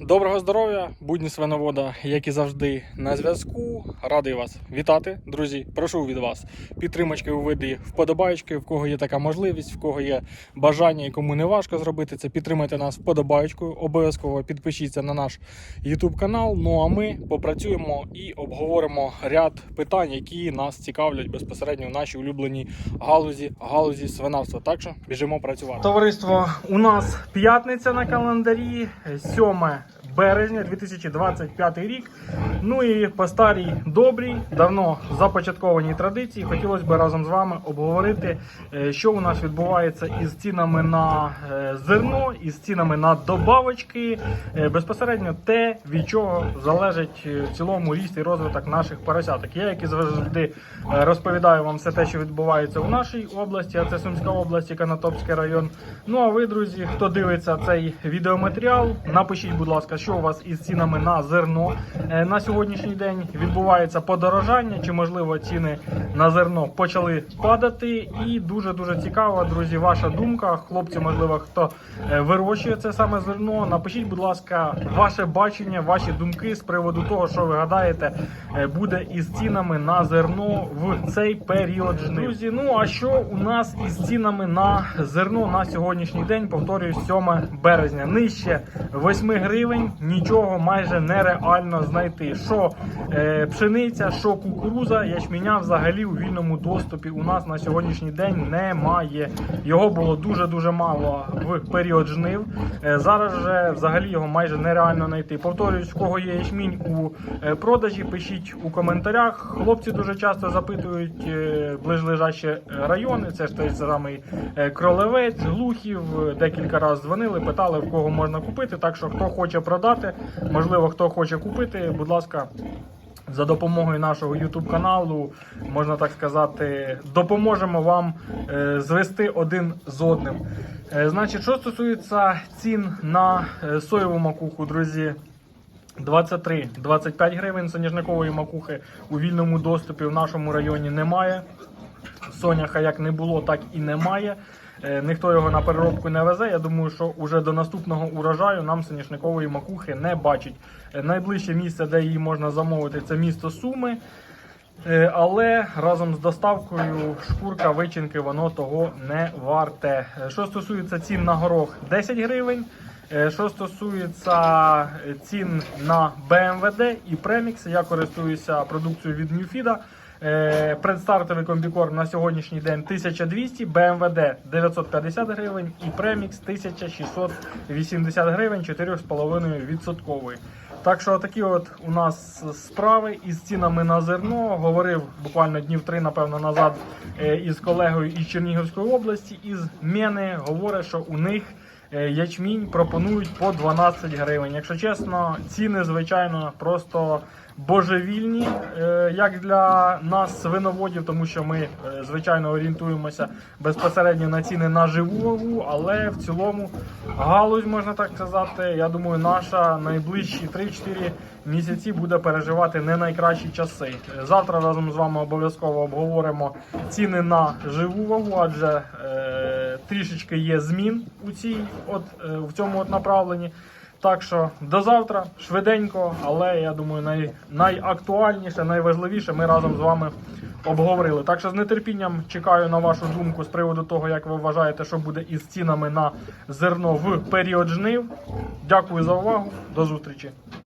Доброго здоров'я, будні свиновода, як і завжди, на зв'язку. Радий вас вітати, друзі. Прошу від вас підтримочки у виді вподобаєчки, в кого є така можливість, в кого є бажання і кому не важко зробити це. Підтримайте нас вподобаєчкою. Обов'язково підпишіться на наш YouTube канал. Ну а ми попрацюємо і обговоримо ряд питань, які нас цікавлять безпосередньо в нашій улюбленій галузі галузі свинарства. Так що біжимо працювати. Товариство, у нас п'ятниця на календарі, 7 березня 2025 рік. Ну і по старій добрій, давно започаткованій традиції, хотілося б разом з вами обговорити, е, що у нас відбувається із цінами на е, зерно, із цінами на добавочки. Е, Безпосередньо те, від чого залежить в цілому ріст і розвиток наших поросяток. Я, як і завжди, розповідаю вам все те, що відбувається у нашій області, а це Сумська область Канатопський район. Ну а ви, друзі, хто дивиться цей відеоматеріал, напишіть, будь ласка, що у вас із цінами на зерно Е, на сьогоднішній день відбувається подорожання, чи можливо ціни на зерно почали падати. І дуже дуже цікава, друзі, ваша думка. Хлопці, можливо, хто е, вирощує це саме зерно. Напишіть, будь ласка, ваше бачення, ваші думки з приводу того, що ви гадаєте, е, буде із цінами на зерно в цей період жнив. Друзі, ну а що у нас із цінами на зерно на сьогоднішній день? Повторюю, 7 березня. Нижче 8 гривень нічого майже нереально знайти. Що е, пшениця, що кукуруза, ячменя взагалі у вільному доступі у нас на сьогоднішній день немає. Його було дуже дуже мало в період жнив. Е, зараз же взагалі його майже нереально знайти. Повторюсь, в кого є ячмінь у е, продажі, пишіть у коментарях. Хлопці дуже часто запитують е, ближлежачі райони. Це ж той самий е, Кролевець, Глухів. Е, Декілька разів дзвонили, питали, в кого можна купити. Так що хто хоче продати, можливо, хто хоче купити, будь ласка. За допомогою нашого YouTube каналу, можна так сказати, допоможемо вам е, звести один з одним. Е, значить, що стосується цін на е, соєву макуху, друзі, 23-25 гривень соняшникової макухи у вільному доступі в нашому районі немає. Соняха як не було, так і немає. Е, Ніхто його на переробку не везе. Я думаю, що уже до наступного урожаю нам соняшникової макухи не бачить. Е, Найближче місце, де її можна замовити, це місто Суми. Е, Але разом з доставкою шкурка вичинки воно того не варте. Що стосується цін на горох 10 гривень. Що стосується цін на BMWD і Premix, я користуюся продукцією від Newfeed. Е, Предстартовий комбікорм на сьогоднішній день 1200, BMWD 950 гривень і Premix 1680 гривень 4,5 відсотковий. Так що такі от у нас справи із цінами на зерно. Говорив буквально днів три, напевно, назад е, із колегою із Чернігівської області. Із Мени говорить, що у них ячмінь пропонують по 12 гривень. Якщо чесно, ціни, звичайно, просто божевільні, е, як для нас, свиноводів, тому що ми, е, звичайно, орієнтуємося безпосередньо на ціни на живу вагу, але в цілому галузь, можна так сказати, я думаю, наша найближчі 3-4 місяці буде переживати не найкращі часи. Е, Завтра разом з вами обов'язково обговоримо ціни на живу вагу, адже е, трішечки є змін у цій, от, е, в цьому от направленні. Так що до завтра, швиденько, але я думаю, най, найактуальніше, найважливіше ми разом з вами обговорили. Так що з нетерпінням чекаю на вашу думку з приводу того, як ви вважаєте, що буде із цінами на зерно в період жнив. Дякую за увагу. До зустрічі.